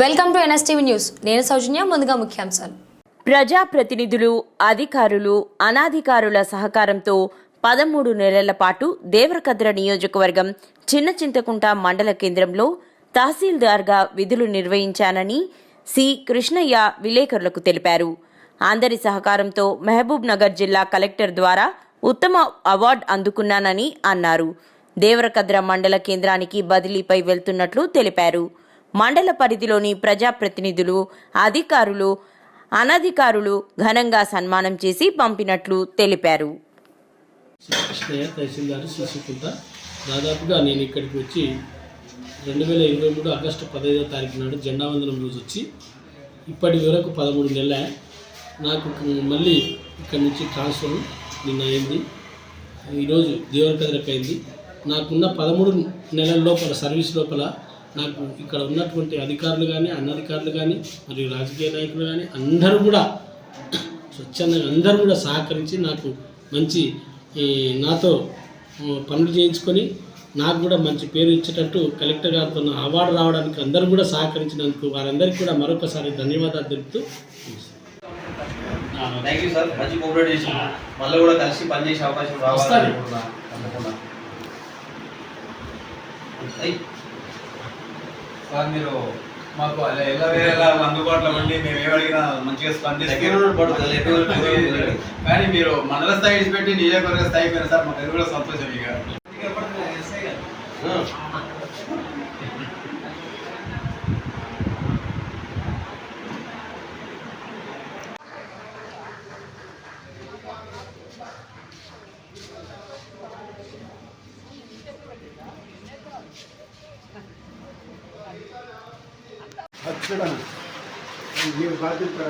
Welcome to NSTV news. నేను సౌజన్య ముందుగా ముఖ్యాంశాలు. ప్రజాప్రతినిధులు అధికారులు అనాధికారుల సహకారంతో పదమూడు నెలల పాటు దేవరకద్ర నియోజకవర్గం చిన్న చింతకుంట మండల కేంద్రంలో తహసీల్దార్గా విధులు నిర్వహించానని సి. కృష్ణయ్య విలేకరులకు తెలిపారు. అందరి సహకారంతో మహబూబ్ నగర్ జిల్లా కలెక్టర్ ద్వారా ఉత్తమ అవార్డు అందుకున్నానని అన్నారు. దేవరకద్ర మండల కేంద్రానికి బదిలీపై వెళ్తున్నట్లు తెలిపారు. మండల పరిధిలోని ప్రజాప్రతినిధులు అధికారులు అనధికారులు ఘనంగా సన్మానం చేసి పంపినట్లు తెలిపారు. దాదాపుగా నేను ఇక్కడికి వచ్చి రెండు వేల ఇరవై మూడు ఆగస్టు పదహైదో తారీఖు నాడు జెండా వందనం రోజు వచ్చి ఇప్పటి వరకు పదమూడు నెలల. నాకు మళ్ళీ ఇక్కడి నుంచి ట్రాన్స్ఫర్ నిన్న అయింది. ఈరోజు దేవరకద్రకు అయింది నాకున్న పదమూడు నెలల లోపల సర్వీస్ లోపల నాకు ఇక్కడ ఉన్నటువంటి అధికారులు కానీ అనధికారులు కానీ మరియు రాజకీయ నాయకులు కానీ అందరూ కూడా స్వచ్ఛందంగా అందరూ కూడా సహకరించి నాకు మంచి నాతో పనులు చేయించుకొని నాకు కూడా మంచి పేరు ఇచ్చేటట్టు కలెక్టర్ గారితో అవార్డు రావడానికి అందరూ కూడా సహకరించినందుకు వారందరికీ కూడా మరొకసారి ధన్యవాదాలు తెలుపుతూ థ్యాంక్ యూ సార్ మంచి కోఆపరేట్ చేసి మళ్ళీ కూడా కలిసి పనిచేసే అవకాశం రావాలి సార్ మీరు మాకు అలా ఎలా వేరేలా అందుబాటులో ఉండి మేము ఏమడిగినా మంచిగా స్పందిస్తే. కానీ మీరు మండల స్థాయి విడిచిపెట్టి నియోజకవర్గ స్థాయి పోయిన సార్ మాకు కూడా సంతోషం ఇక. ಹತ್ತಿರ. ನೀವು ಬಾಧ್ಯತೆ?